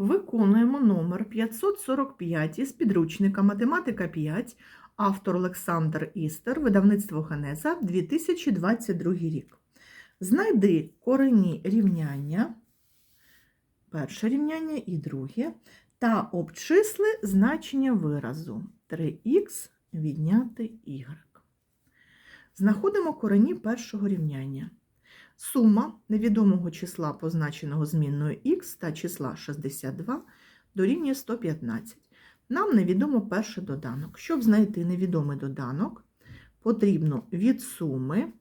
Виконуємо номер 545 із підручника Математика 5, автор Олександр Істер, видавництво Генеза, 2022 рік. Знайди корені рівняння, перше рівняння і друге, та обчисли значення виразу 3х відняти y. Знаходимо корені першого рівняння. Сума невідомого числа, позначеного змінною х та числа 62 дорівнює 115. Нам невідомо перший доданок. Щоб знайти невідомий доданок, потрібно від суми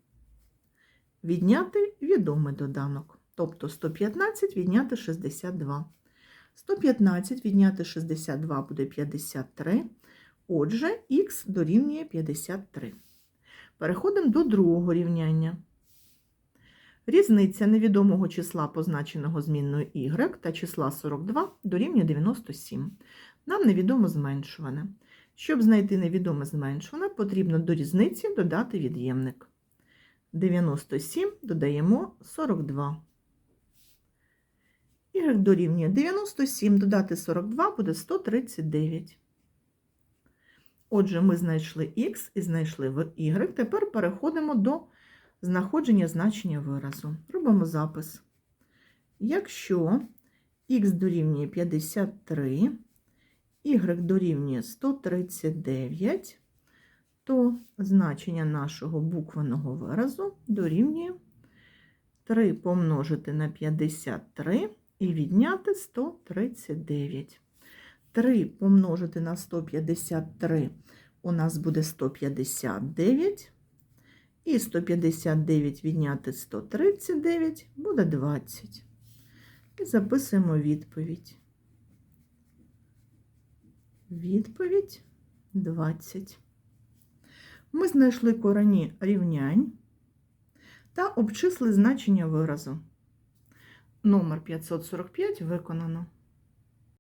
відняти відомий доданок. Тобто 115 відняти 62. 115 відняти 62 буде 53. Отже, х дорівнює 53. Переходимо до другого рівняння. Різниця невідомого числа, позначеного змінною y, та числа 42 дорівнює 97. Нам невідомо зменшуване. Щоб знайти невідоме зменшуване, потрібно до різниці додати від'ємник. 97 додаємо 42. Y дорівнює 97, додати 42 буде 139. Отже, ми знайшли х і знайшли в y. Тепер переходимо до знаходження значення виразу. Робимо запис. Якщо х дорівнює 53, y дорівнює 139, то значення нашого буквеного виразу дорівнює 3 помножити на 53 і відняти 139. 3 помножити на 153 у нас буде 159. І 159 відняти 139 буде 20. І записуємо відповідь. Відповідь 20. Ми знайшли корені рівнянь та обчисли значення виразу. Номер 545 виконано.